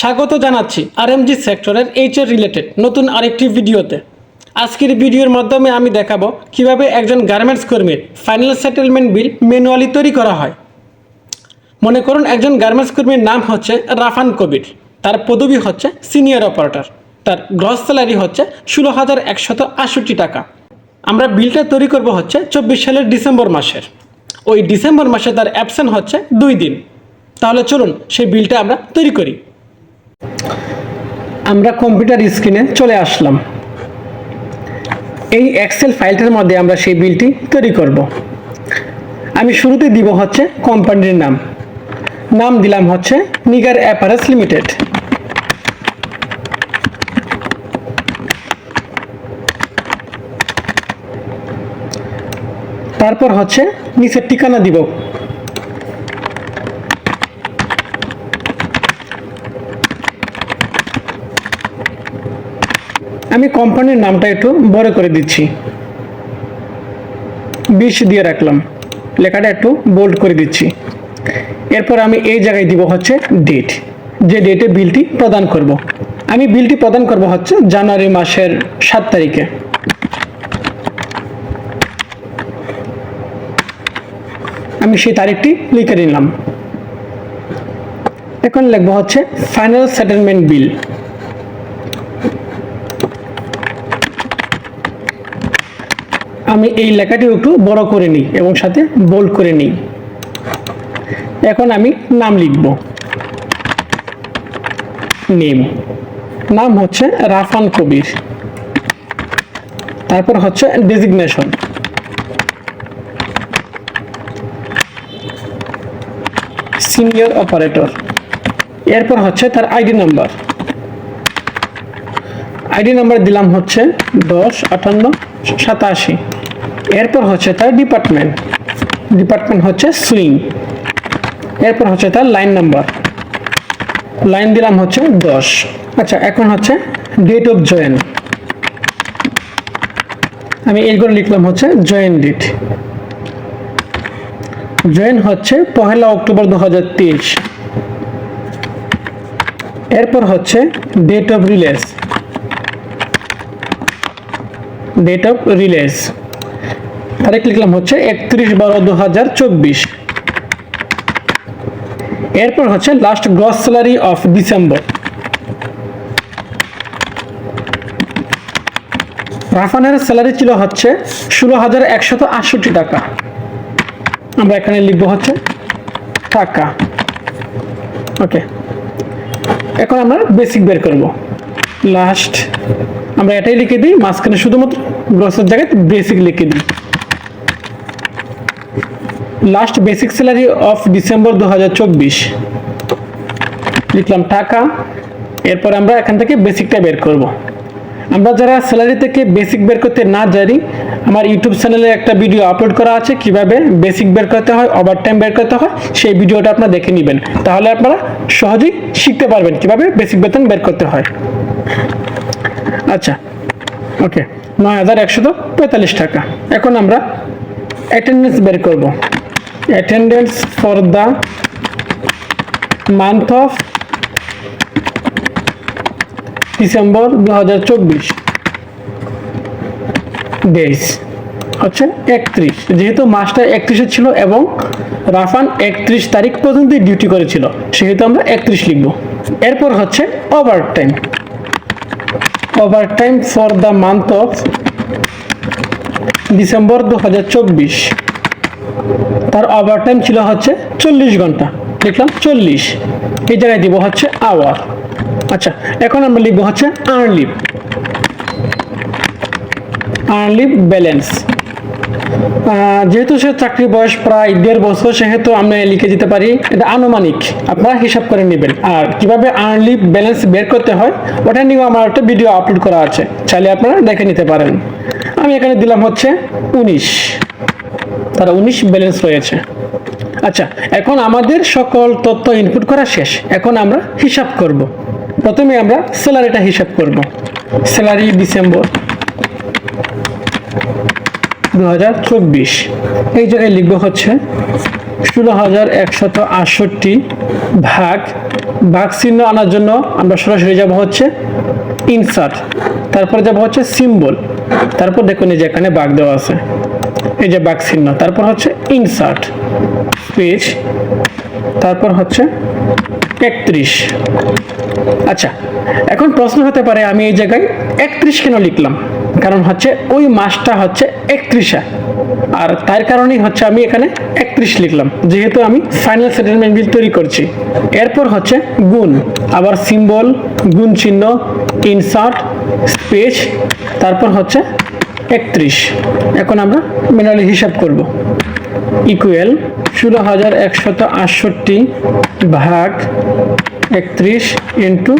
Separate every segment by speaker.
Speaker 1: স্বাগত জানাচ্ছি আরএমজি সেক্টরের এইচআর রিলেটেড নতুন আরেকটি ভিডিওতে। আজকের ভিডিওর মাধ্যমে আমি দেখাবো কীভাবে একজন গার্মেন্টস কর্মীর ফাইনাল সেটেলমেন্ট বিল ম্যানুয়ালি তৈরি করা হয়। মনে করুন একজন গার্মেন্টস কর্মীর নাম হচ্ছে রাফান কবির, তার পদবি হচ্ছে সিনিয়র অপারেটর তার গ্রস স্যালারি হচ্ছে ষোলো হাজার একশত আটষট্টি টাকা। আমরা বিলটা তৈরি করব হচ্ছে চব্বিশ সালের ডিসেম্বর মাসের। ওই ডিসেম্বর মাসে তার অ্যাবসেন্ট হচ্ছে দুই দিন। তাহলে চলুন সেই বিলটা আমরা তৈরি করি। আমরা কম্পিউটার স্ক্রিনে চলে আসলাম। এই এক্সেল ফাইলটার মধ্যে আমরা সেই বিলটি তৈরি করব। আমি শুরুতে দিব হচ্ছে কোম্পানির নাম। নাম দিলাম হচ্ছে নিগার অ্যাপারেস লিমিটেড তারপর হচ্ছে নিচের ঠিকানা দিব। আমি কোম্পানির নামটা একটু বড় করে দিচ্ছি। বিশ দিয়ে রাখলাম। লেখাটা একটু বোল্ড করে দিচ্ছি। এরপর আমি এই জায়গায় দিব হচ্ছে ডেট যে ডেটে বিলটি প্রদান করব। আমি বিলটি প্রদান করব হচ্ছে জানুয়ারি মাসের সাত তারিখে। আমি সেই তারিখটি লিখে নিলাম। এখন লিখব হচ্ছে ফাইনাল সেটেলমেন্ট বিল আমি এই লেখাটি একটু বড় করে নিই এবং সাথে বোল্ড করে নিই। এখন আমি নাম লিখব। নেম। নাম হচ্ছে রাফান কবির। তারপর হচ্ছে ডেজিগনেশন সিনিয়র অপারেটর এরপর হচ্ছে তার আইডি নাম্বার আইডি নাম্বার দিলাম হচ্ছে দশ আটান্ন সাতাশি। এরপর হচ্ছে তার ডিপার্টমেন্ট ডিপার্টমেন্ট হচ্ছে সুইং এরপর হচ্ছে তার লাইন নাম্বার লাইন দিলাম হচ্ছে দশ। আচ্ছা এখন হচ্ছে ডেট অফ জয়েন আমি এইগুলো লিখলাম হচ্ছে জয়েন ডেট জয়েন হচ্ছে পহেলা অক্টোবর দু হাজার তেইশ। এরপর হচ্ছে date of release date of release তারিখ লিখলাম হচ্ছে একত্রিশ বারো দু হাজার চব্বিশ। এরপর হচ্ছে last gross salary of December রাফানের salary ছিল হচ্ছে ষোলো হাজার একশত আটষট্টি টাকা। আমরা এখানে লিখব হচ্ছে টাকা। ওকে। এখন আমরা বেসিক বের করব। লাস্ট আমরা এটাই লিখে দিই, মাঝখানে শুধুমাত্র গ্রসের জায়গায় বেসিক লিখে দিই। Last basic salary of December দু লিখলাম টাকা, এরপর আমরা এখান থেকে বেসিকটা বের করব। আমরা যারা স্যালারি থেকে বেসিক বের করতে না জানি, আমার ইউটিউব চ্যানেলে একটা ভিডিও আপলোড করা আছে, কীভাবে বেসিক বের করতে হয় ওভার টাইম বের করতে হয়, সেই ভিডিওটা আপনারা দেখে নেবেন। তাহলে আপনারা সহজেই শিখতে পারবেন কীভাবে বেসিক বেতন বের করতে হয়। আচ্ছা ওকে নয় হাজার একশত পঁয়তাল্লিশ টাকা। এখন আমরা অ্যাটেন্ডেন্স বের করব। Attendance for the month of December দু হাজার চব্বিশ। ডেজ হচ্ছে একত্রিশ। যেহেতু মাসটা একত্রিশে ছিল এবং রাফান একত্রিশ তারিখ পর্যন্ত ডিউটি করেছিল, সেহেতু আমরা একত্রিশ লিখব। এরপর হচ্ছে overtime overtime for the month of December দু হাজার চব্বিশ। তার ওভার টাইম ছিল হচ্ছে চল্লিশ ঘণ্টা। লিখলাম চল্লিশ। এই জায়গায় দিব হচ্ছে আওয়ার আচ্ছা এখন আমরা লিখব হচ্ছে earn leave earn leave balance যেহেতু সে চাকরি বয়স প্রায় দেড় বছর, সেহেতু আমরা লিখে দিতে পারি এটা আনুমানিক। আপনারা হিসাব করে নেবেন। আর কীভাবে আর্ন লিভ ব্যালেন্স বের করতে হয়, ওটা নিয়েও আমার একটা ভিডিও আপলোড করা আছে। চাইলে আপনারা দেখে নিতে পারেন। আমি এখানে দিলাম হচ্ছে উনিশ। তারা উনিশ ব্যালেন্স রয়েছে। আচ্ছা এখন আমাদের সকল তথ্য ইনপুট করা শেষ। এখন আমরা হিসাব করব। প্রথমে আমরা স্যালারিটা হিসাব করব। স্যালারি ডিসেম্বর দু হাজার চব্বিশ। এই জায়গায় লিখব হচ্ছে ষোলো হাজার একশত আটষট্টি ভাগ ভাগ চিহ্ন আনার জন্য আমরা সরাসরি যাব হচ্ছে ইনসার্ট তারপরে যাব হচ্ছে সিম্বল তারপর দেখুন এই যে এখানে বাঘ দেওয়া আছে। এই যে বাঘ চিহ্ন, তারপর হচ্ছে ইনসার্ট পেজ তারপর হচ্ছে একত্রিশ। আচ্ছা এখন প্রশ্ন হতে পারে, আমি এই জায়গায় একত্রিশ কেন লিখলাম? কারণ হচ্ছে ওই মাসটা হচ্ছে একত্রিশা, আর তার কারণেই হচ্ছে আমি এখানে একত্রিশ লিখলাম। যেহেতু আমি ফাইনাল সেটেলমেন্ট বিল তৈরি করছি। এরপর হচ্ছে গুণ, আবার সিম্বল গুণ চিহ্ন ইনসার্ট স্পেস তারপর হচ্ছে একত্রিশ। এখন আমরা ম্যানুয়ালি হিসাব করব। ইকুয়াল ষোলো হাজার একশত আটষট্টি ভাগ একত্রিশ ইন্টু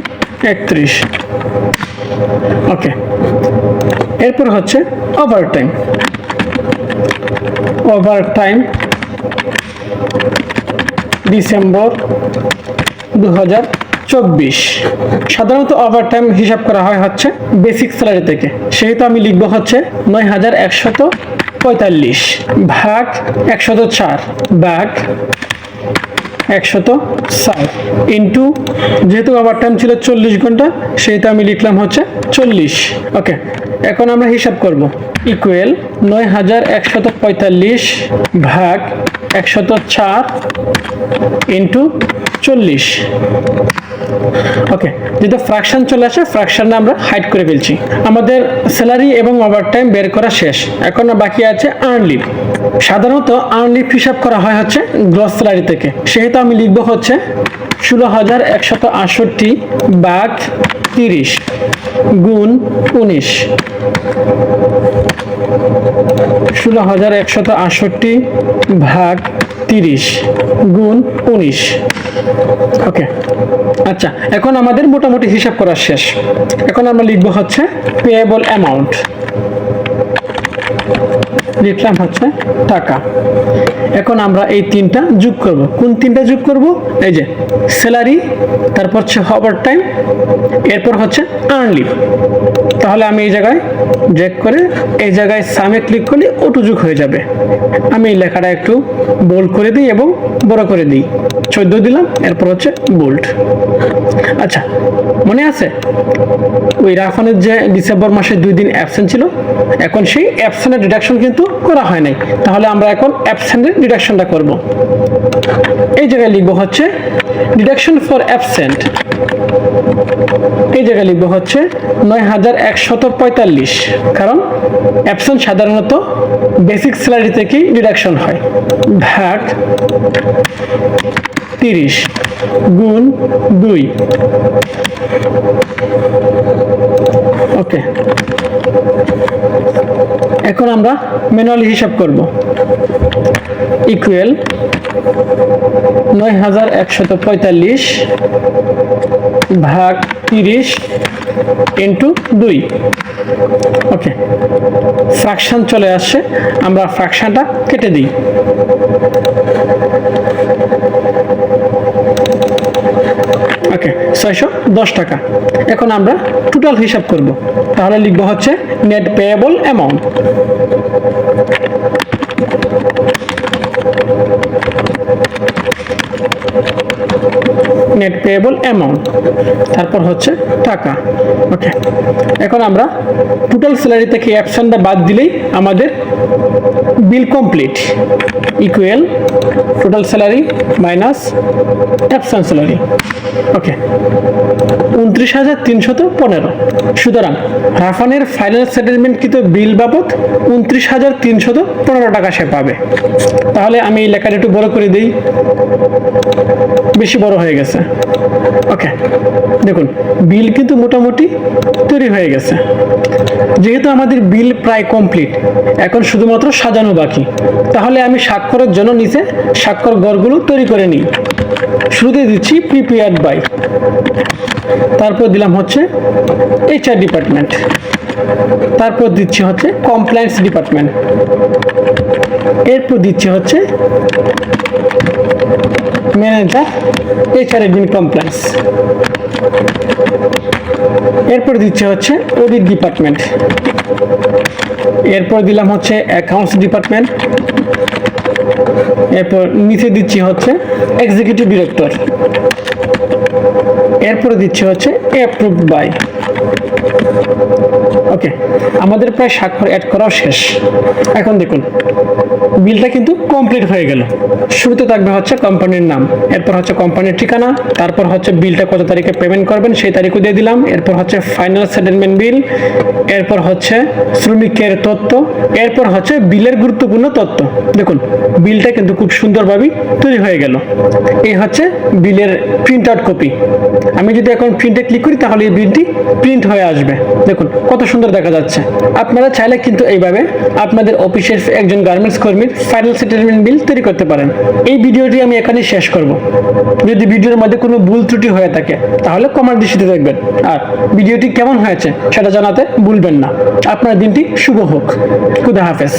Speaker 1: একত্রিশ। ওকে। এরপর হচ্ছে overtime overtime December দু হাজার চব্বিশ। সাধারণত ওভার টাইম হিসাব করা হয় হচ্ছে বেসিক স্যালারি থেকে। সেহেতু আমি লিখব হচ্ছে নয় হাজার একশত পঁয়তাল্লিশ। ভাগ একশত চার। ভাগ একশত ষাট ইন্টু যেহেতু ওভার টাইম ছিল চল্লিশ ঘণ্টা, সেহেতু আমি লিখলাম হচ্ছে চল্লিশ। ওকে এখন আমরা হিসাব করব। ইকুয়েল নয় হাজার একশত পঁয়তাল্লিশ ভাগ একশত চার ইন্টু চল্লিশ। ওকে যেহেতু ফ্র্যাকশন চলে আসে ফ্র্যাকশনটা আমরা হাইড করে ফেলছি। আমাদের স্যালারি এবং ওভারটাইম বের করা শেষ। এখন বাকি আছে আর্ন লিভ সাধারণত আর্ন লিভ হিসাব করা হয় হচ্ছে গ্রস স্যালারি থেকে। সেহেতু আমি লিখব হচ্ছে ষোলো হাজার একশত আটষট্টি বাঘ তিরিশ গুণ উনিশ। ষোলো হাজার একশত আটষট্টি ভাগ তিরিশ গুণ উনিশ। ওকে আচ্ছা এখন আমাদের মোটামুটি হিসাব করা শেষ। এখন আমরা লিখব হচ্ছে পেয়েবল অ্যামাউন্ট লিখলাম হচ্ছে টাকা। এখন আমরা এই তিনটা যোগ করব। কোন তিনটা যোগ করব? এই যে স্যালারি তারপর হচ্ছে ওভার টাইম এরপর হচ্ছে আর্নলি তাহলে আমি এই জায়গায় ড্রেক করে এই জায়গায় সামে ক্লিক করলে ওটু যোগ হয়ে যাবে। আমি এই লেখাটা একটু বোল্ড করে দিই এবং বড় করে দিই। চোদ্দ দিলাম, এরপর হচ্ছে বোল্ড আচ্ছা মনে আছে? ওই রাফানের যে ডিসেম্বর মাসে দুই দিন অ্যাবসেন্ট ছিল, এখন সেই অ্যাবসেন্টের ডিডাকশন কিন্তু করা হয় নাই। তাহলে আমরা এখন অ্যাবসেন্টের ডিডাকশনটা করব। এই জায়গায় লিখব হচ্ছে ডিডাকশন ফর অ্যাবসেন্ট এই জায়গায় লিখব হচ্ছে নয় হাজার একশত পঁয়তাল্লিশ। কারণ অ্যাবসেন্ট সাধারণত বেসিক স্যালারি থেকেই ডিডাকশন হয়। ভাগ তিরিশ গুণ দুই। ওকে। এখন আমরা ম্যানুয়ালি হিসাব করব। ইকুয়াল নয় হাজার একশত পঁয়তাল্লিশ ভাগ তিরিশ ইন্টু দুই। ওকে ফ্র্যাকশন চলে আসছে, আমরা ফ্র্যাকশনটা কেটে দিই। ওকে, ছয়শো দশ টাকা। এখন আমরা টোটাল হিসাব করব। তাহলে লিখব হচ্ছে net payable amount net payable amount তারপর হচ্ছে টাকা। ওকে এখন আমরা টোটাল স্যালারি থেকে অ্যাপশনটা বাদ দিলেই আমাদের bill complete equal total salary minus option salary okay উনত্রিশ হাজার তিনশত পনেরো। সুতরাং রাফানের ফাইনাল সেটেলমেন্টকৃত বিল বাবদ উনত্রিশ হাজার তিনশত পনেরো টাকা সে পাবে। তাহলে আমি এই লেখাটা একটু বড় করে দিই। বেশি বড় হয়ে গেছে। ওকে দেখুন বিল কিন্তু মোটামুটি তৈরি হয়ে গেছে। যেহেতু আমাদের বিল প্রায় কমপ্লিট এখন শুধুমাত্র সাজানো বাকি। তাহলে আমি স্বাক্ষরের জন্য নিচে স্বাক্ষর গড়গুলো তৈরি করে নিই। শুরুতে দিচ্ছি প্রিপেয়ার্ড বাই তারপর দিলাম হচ্ছে এইচআর ডিপার্টমেন্ট তারপর দিচ্ছি হচ্ছে কমপ্লায়েন্স ডিপার্টমেন্ট এরপর দিচ্ছি হচ্ছে ম্যানেজার এইচআর এডমিন কমপ্লায়েন্স এরপর দিচ্ছে হচ্ছে অডিট ডিপার্টমেন্ট এরপর দিলাম হচ্ছে অ্যাকাউন্টস ডিপার্টমেন্ট এরপর নিচে দিচ্ছি হচ্ছে এক্সিকিউটিভ ডিরেক্টর এরপরে দিচ্ছি হচ্ছে অ্যাপ্রুভ বাই ওকে, আমাদের প্রায় স্বাক্ষর অ্যাড করাও শেষ। এখন দেখুন, বিলটা কিন্তু কমপ্লিট হয়ে গেল। শুরুতে থাকবে হচ্ছে কোম্পানির নাম, এরপর হচ্ছে কোম্পানির ঠিকানা, তারপর হচ্ছে বিলটা কত তারিখে পেমেন্ট করবেন সেই তারিখও দিয়ে দিলাম, এরপর হচ্ছে ফাইনাল সেটেলমেন্ট বিল এরপর হচ্ছে শ্রমিকের তথ্য, এরপর হচ্ছে বিলের গুরুত্বপূর্ণ তথ্য। দেখুন, বিলটা কিন্তু খুব সুন্দরভাবেই তৈরি হয়ে গেল। এই হচ্ছে বিলের প্রিন্ট আউট কপি আমি যদি এখন প্রিন্টে ক্লিক করি, তাহলে এই বিলটি প্রিন্ট হয়ে আসবে। দেখুন, কত সুন্দর দেখা যাচ্ছে। আপনারা চাইলে কিন্তু এইভাবে আপনাদের অফিসের একজন গার্মেন্টস কর্মীর ফাইনাল সেটেলমেন্ট বিল তৈরি করতে পারেন। এই ভিডিওটি আমি এখানে শেষ করব। যদি ভিডিওর মধ্যে কোনো ভুল ত্রুটি হয়ে থাকে, তাহলে কমার দৃষ্টিতে দেখবেন। আর ভিডিওটি কেমন হয়েছে, সেটা জানাতে ভুলবেন না। আপনার দিনটি শুভ হোক। খুদা হাফেজ।